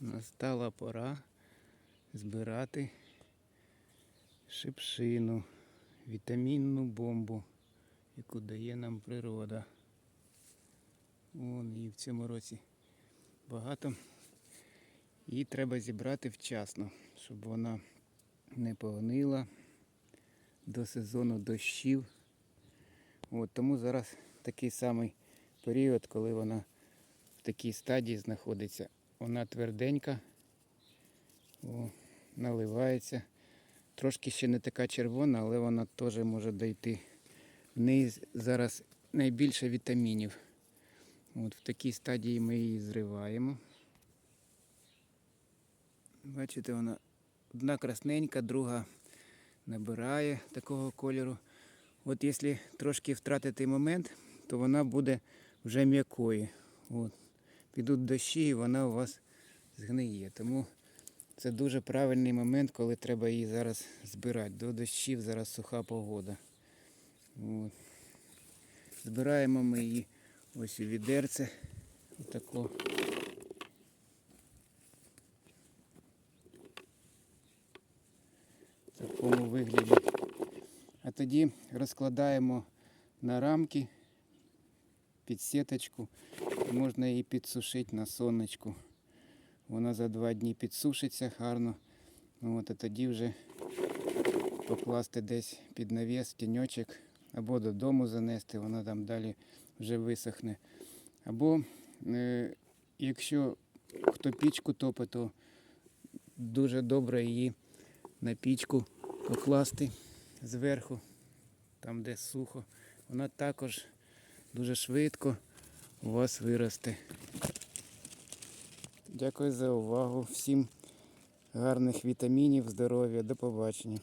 Настала пора збирати шипшину, вітамінну бомбу, яку дає нам природа. Вон її в цьому році багато. Її треба зібрати вчасно, щоб вона не погнила до сезону дощів. От, тому зараз такий самий період, коли вона в такій стадії знаходиться. Вона тверденька, о, наливається. Трошки ще не така червона, але вона теж може дойти. В неї зараз найбільше вітамінів. От в такій стадії ми її зриваємо. Бачите, вона одна красненька, друга набирає такого кольору. От якщо трошки втратити момент, то вона буде вже м'якою. От. Підуть дощі і вона у вас згниє. Тому це дуже правильний момент, коли треба її зараз збирати. До дощів зараз суха погода. От. Збираємо ми її ось у відерце. Отако. В такому вигляді. А тоді розкладаємо на рамки під сіточку. Можна її підсушити на сонечку. Вона за два дні підсушиться гарно. От, а тоді вже покласти десь під навіс, тіньочок, або додому занести, вона там далі вже висохне. Або е, якщо хто пічку топить, то дуже добре її на пічку покласти зверху, там де сухо. Вона також дуже швидко у вас виросте. Дякую за увагу. Всім гарних вітамінів, здоров'я, до побачення.